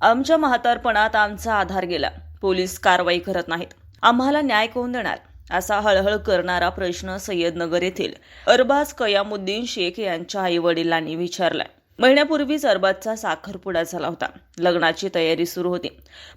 आमच्या म्हातारपणात आमचा आधार गेला. पोलीस कारवाई करत नाहीत. आम्हाला न्याय कोण देणार? असा हळहळ करणारा प्रश्न सय्यदनगर येथील अरबाज कयामुद्दीन शेख यांच्या आई वडिलांनी विचारलाय. महिन्यापूर्वीच अरबाजचा साखरपुडा झाला होता. लग्नाची तयारी सुरू होती.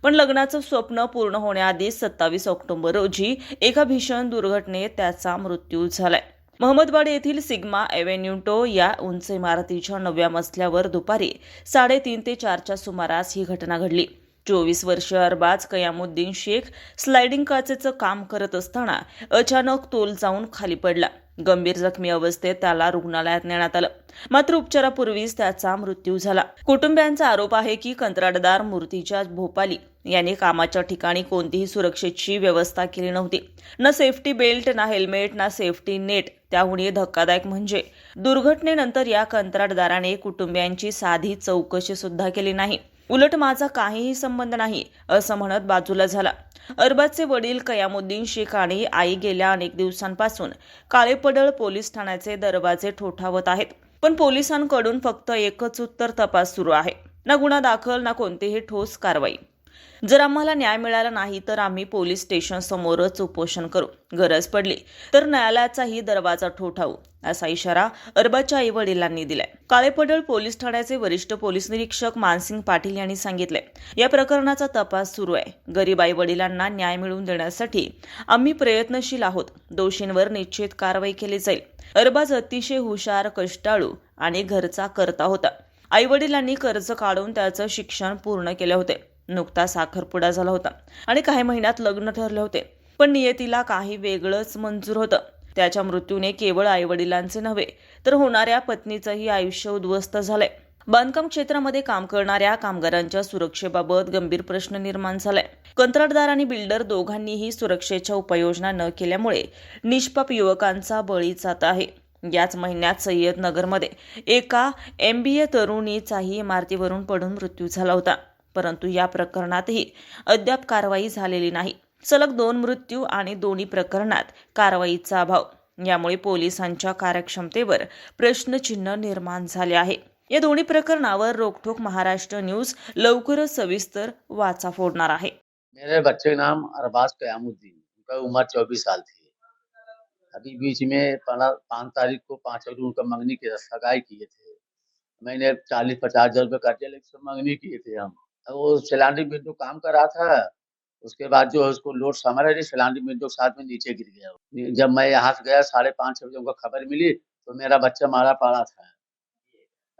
पण लग्नाचं स्वप्न पूर्ण होण्याआधी सत्तावीस ऑक्टोबर रोजी एका भीषण दुर्घटनेत त्याचा मृत्यू झालाय. महमदवाडी येथील सिग्मा एव्हेन्यूटो या उंच इमारतीच्या नवव्या मजल्यावर दुपारी साडेतीन ते चारच्या सुमारास ही घटना घडली. चोवीस वर्षीय अरबाज कयामुद्दीन शेख स्लायडिंग काचेचं काम करत असताना अचानक तोल जाऊन खाली पडला. गंभीर जखमी अवस्थेत त्याला रुग्णालयात नेण्यात आलं. मात्र उपचारापूर्वीच त्याचा मृत्यू झाला. कुटुंबियांचा आरोप आहे की कंत्राटदार मूर्तीच्या भोपाली यांनी कामाच्या ठिकाणी कोणतीही सुरक्षेची व्यवस्था केली नव्हती. ना सेफ्टी बेल्ट ना हेल्मेट ना सेफ्टी नेट. त्याहूनही धक्कादायक म्हणजे दुर्घटनेनंतर या कंत्राटदाराने कुटुंबियांची साधी चौकशी सुद्धा केली नाही. उलट माझा काहीही संबंध नाही असं म्हणत बाजूला झाला. अरबाजचे वडील कयामुद्दीन शेख आणि आई गेल्या अनेक दिवसांपासून काळेपडळ पोलीस ठाण्याचे दरवाजे ठोठावत आहेत. पण पोलिसांकडून फक्त एकच उत्तर तपास सुरू आहे. ना गुन्हा दाखल ना कोणतीही ठोस कारवाई. जर आम्हाला न्याय मिळाला नाही तर आम्ही पोलीस स्टेशन समोरच उपोषण करू. गरज पडली तर न्यायालयाचाही दरवाजा ठोठावू. असा इशारा अरबाच्या आई वडिलांनी दिलाय काळेपडळ पोलीस ठाण्याचे वरिष्ठ पोलीस निरीक्षक मानसिंग पाटील यांनी सांगितले या प्रकरणाचा तपास सुरू आहे. गरीब आई वडिलांना न्याय मिळवून देण्यासाठी आम्ही प्रयत्नशील आहोत. दोषींवर निश्चित कारवाई केली जाईल. अरबाज अतिशय हुशार कष्टाळू आणि घरचा करता होता. आई वडिलांनी कर्ज काढून त्याचं शिक्षण पूर्ण केले होते. नुकता साखरपुडा झाला होता आणि काही महिन्यात लग्न ठरले होते. पण नियतीला काही वेगळंच मंजूर होतं. त्याच्या मृत्यूने केवळ आईवडिलांचे नव्हे तर होणाऱ्या पत्नीचंही आयुष्य उद्ध्वस्त झालंय. बांधकाम क्षेत्रामध्ये काम करणाऱ्या कामगारांच्या सुरक्षेबाबत गंभीर प्रश्न निर्माण झालाय. कंत्राटदार आणि बिल्डर दोघांनीही सुरक्षेच्या उपाययोजना न केल्यामुळे निष्पाप युवकांचा बळी जात आहे. याच महिन्यात सय्यद नगरमध्ये एका एम बी ए तरुणीचाही इमारतीवरून पडून मृत्यू झाला होता. परंतु या प्रकरणातही अद्याप कारवाई झालेली नाही. सलग दोन मृत्यू आणि दोन्ही प्रकरणात कारवाईचा अभाव. यामुळे पोलिसांच्या कार्यक्षमतेवर प्रश्नचिन्ह निर्माण झाले आहे. या दोन्ही प्रकरणावर रोकठोक महाराष्ट्र न्यूज लवकरच सविस्तर वाचा फोडणार आहे. मेरे बच्चे का नाम अरबाज कयामुद्दीन? उनका उम्र चौबीस साल थी। अभी बीच में पंद्रह पाँच तारीख को पाँच तारीख उनका मंगनी की सगाई किए थे। मैंने चालीस पचास हजार रुपये कर्जे लेकर मंगनी किए थे हम। वो सिलांडी बिंदु काम कर रहा था उसके बाद जो है उसको लोड समझ रही सिलांडी बिंदु के साथ में नीचे गिर गया। जब मैं यहाँ से गया साढ़े पाँच छः बजे उनको खबर मिली तो मेरा बच्चा मारा पड़ा था।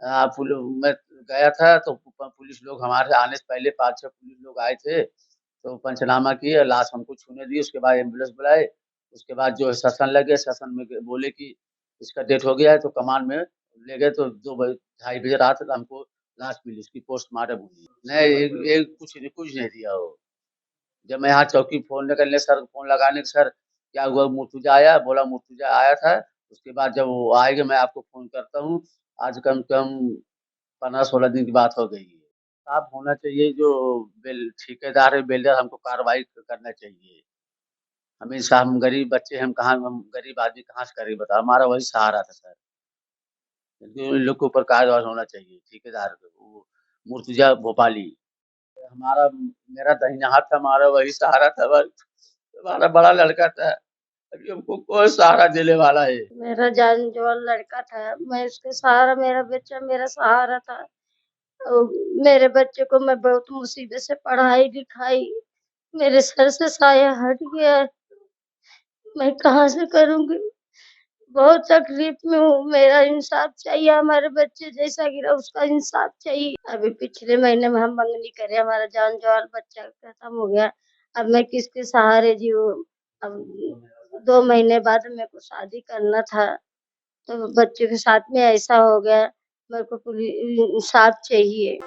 मैं गया था तो पुलिस लोग हमारे आने से पहले पाँच छह पुलिस लोग आए थे तो पंचनामा किए लाश हमको छूने दी उसके बाद एंबुलेंस बुलाए उसके बाद जो है ससन लगे ससन में बोले कि इसका डेथ हो गया है तो कमान में ले गए तो दो बजे ढाई बजे रात हमको लाश मिली उसकी पोस्टमार्टम हुई। नहीं एक, एक कुछ नहीं कुछ नहीं दिया वो। जब मैं यहाँ चौकी फ़ोन करने सर, फ़ोन लगाने सर, क्या हुआ? मुर्तुजा आया, बोला मुर्तुजा आया था। उसके बाद जब वो आएगा, मैं आपको फ़ोन करता हूँ। आज कम से कम पंद्रह सोलह दिन की बात हो गई है। साफ़ होना चाहिए जो बिल, ठेकेदार है, बिल्डर, हमको कार्रवाई करना चाहिए। हमेशा हम गरीब बच्चे हम कहाँ, हम गरीब आदमी कहाँ से करें, बताओ। हमारा वही सहारा था, सर। उन लोग के ऊपर कार्रवाई होना चाहिए, ठेकेदार मुर्तुजा भोपाली। हमारा, मेरा दहिना हाथ था, हमारा वही सहारा था बस हमारा बड़ा लड़का था। अभी हमको कोई सहारा देने वाला है। मेरा जान जो लड़का था, मैं उसके सहारा, मेरा बच्चा मेरा सहारा था। मेरे बच्चे को मैं बहुत मुसीबत से पढ़ाई, लिखाई, मेरे सर से साया हट गया। मैं कहाँ से करूँगी? बहुत तकलीफ़ में हूँ। मेरा इंसाफ चाहिए, हमारे बच्चे जैसा गिरा उसका इंसाफ चाहिए। अभी पिछले महीने में हम मंगनी करे, हमारा जान जवाल बच्चा खत्म हो गया। अब मैं किसके सहारे जीऊँ? अब दो महीने बाद मेरे को शादी करना था तो बच्चे के साथ में ऐसा हो गया। मेरे को पुलिस इंसाफ चाहिए।